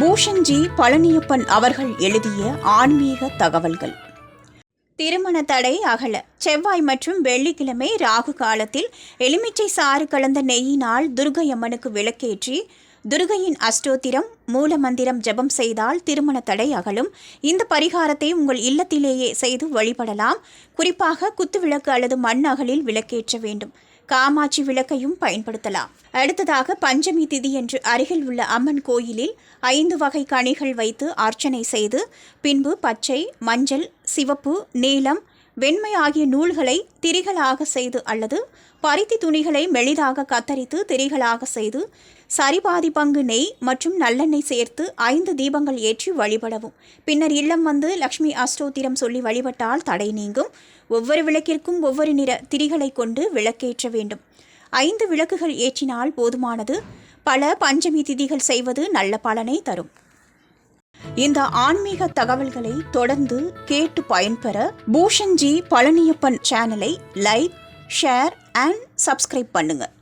பூஷன்ஜி பழனியப்பன் அவர்கள் எழுதிய ஆன்மீக தகவல்கள். திருமண தடை அகல. செவ்வாய் மற்றும் வெள்ளிக்கிழமை ராகு காலத்தில் எலுமிச்சை சாறு கலந்த நெய்யினால் துர்கை அம்மனுக்கு விளக்கேற்றி துர்கையின் அஷ்டோத்திரம் மூலமந்திரம் ஜெபம் செய்தால் திருமண தடை அகலும். இந்த பரிகாரத்தை உங்கள் இல்லத்திலேயே செய்து வழிபடலாம். குறிப்பாக குத்துவிளக்கு அல்லது மண் அகலில் விளக்கேற்ற வேண்டும். காமாட்சி விளக்கையும் பயன்படுத்தலாம். அடுத்ததாக பஞ்சமி திதி என்று அருகில் உள்ள அம்மன் கோயிலில் ஐந்து வகை கனிகள் வைத்து அர்ச்சனை செய்து பின்பு பச்சை மஞ்சள் சிவப்பு நீலம் வெண்மை ஆகிய நூல்களை திரிகளாக செய்து அல்லது பருத்தி துணிகளை மெளிதாக கத்தரித்து திரிகளாக செய்து சரிபாதி பங்கு நெய் மற்றும் நல்லெண்ணெய் சேர்த்து ஐந்து தீபங்கள் ஏற்றி வழிபடவும். பின்னர் இல்லம் வந்து லக்ஷ்மி அஷ்டோத்திரம் சொல்லி வழிபட்டால் தடை நீங்கும். ஒவ்வொரு விளக்கிற்கும் ஒவ்வொரு நிற திரிகளை கொண்டு விளக்கேற்ற வேண்டும். ஐந்து விளக்குகள் ஏற்றினால் போதுமானது. பல பஞ்சமி திதிகள் செய்வது நல்ல பலனை தரும். இந்த ஆன்மீக தகவல்களை தொடர்ந்து கேட்டு பயன்பெற பூஷன்ஜி பழனியப்பன் சேனலை லைக் ஷேர் அண்ட் சப்ஸ்கிரைப் பண்ணுங்கள்